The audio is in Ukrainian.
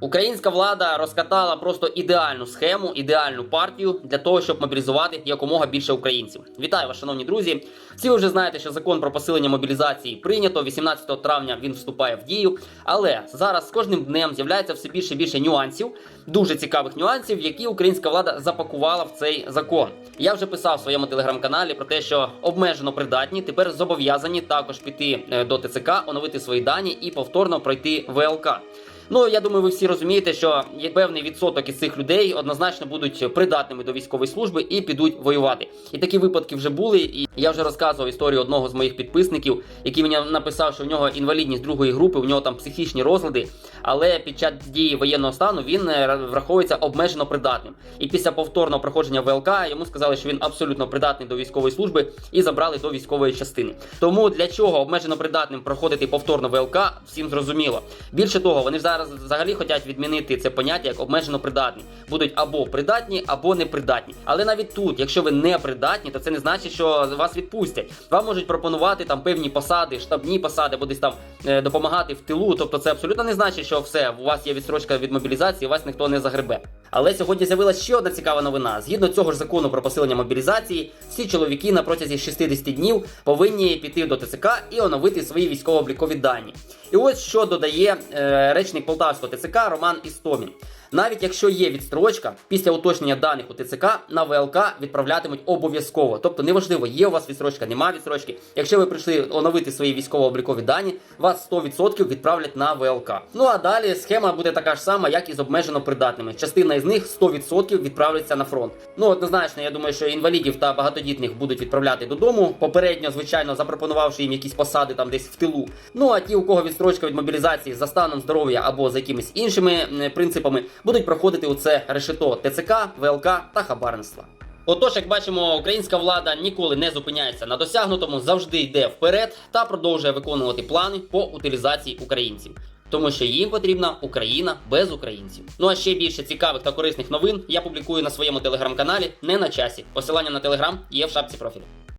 Українська влада розкатала просто ідеальну схему, ідеальну партію для того, щоб мобілізувати якомога більше українців. Вітаю вас, шановні друзі. Всі ви вже знаєте, що закон про посилення мобілізації прийнято. 18 травня він вступає в дію. Але зараз з кожним днем з'являється все більше і більше нюансів, дуже цікавих нюансів, які українська влада запакувала в цей закон. Я вже писав в своєму телеграм-каналі про те, що обмежено придатні тепер зобов'язані також піти е, до ТЦК, оновити свої дані і повторно пройти ВЛК. Ну я думаю, ви всі розумієте, що певний відсоток із цих людей однозначно будуть придатними до військової служби і підуть воювати. І такі випадки вже були. І я вже розказував історію одного з моїх підписників, який мені написав, що в нього інвалідність другої групи, у нього там психічні розлади, але під час дії воєнного стану він е, враховується обмежено придатним. І після повторного проходження ВЛК йому сказали, що він абсолютно придатний до військової служби і забрали до військової частини. Тому для чого обмежено придатним проходити повторно ВЛК, всім зрозуміло. Більше того, вони зараз взагалі хочуть відмінити це поняття як обмежено придатні. Будуть або придатні, або непридатні. Але навіть тут, якщо ви не придатні, то це не значить, що вас відпустять. Вам можуть пропонувати там певні посади, штабні посади, або десь там е, допомагати в тилу. Тобто, це абсолютно не значить, що все у вас є відстрочка від мобілізації, вас ніхто не загребе. Але сьогодні з'явилася ще одна цікава новина. Згідно цього ж закону про посилення мобілізації, всі чоловіки на протязі 60 днів повинні піти до ТЦК і оновити свої військово-облікові дані. І ось що додає е, речник Полтавського ТЦК Роман Істомін. Навіть якщо є відстрочка, після уточнення даних у ТЦК на ВЛК відправлятимуть обов'язково. Тобто неважливо, є у вас відстрочка, немає відстрочки. Якщо ви прийшли оновити свої військово-облікові дані, вас 100% відправлять на ВЛК. Ну а далі схема буде така ж сама, як і з обмежено придатними. Частина із них 100% відправляться на фронт. Ну однозначно, я думаю, що інвалідів та багатодітних будуть відправляти додому. Попередньо, звичайно, запропонувавши їм якісь посади там десь в тилу. Ну а ті, у кого відстрочка від мобілізації за станом здоров'я або за якимись іншими принципами, будуть проходити у це решето ТЦК, ВЛК та хабарництва. Отож, як бачимо, українська влада ніколи не зупиняється на досягнутому, завжди йде вперед та продовжує виконувати плани по утилізації українців. Тому що їм потрібна Україна без українців. Ну а ще більше цікавих та корисних новин я публікую на своєму телеграм-каналі не на часі. Посилання на телеграм є в шапці профілю.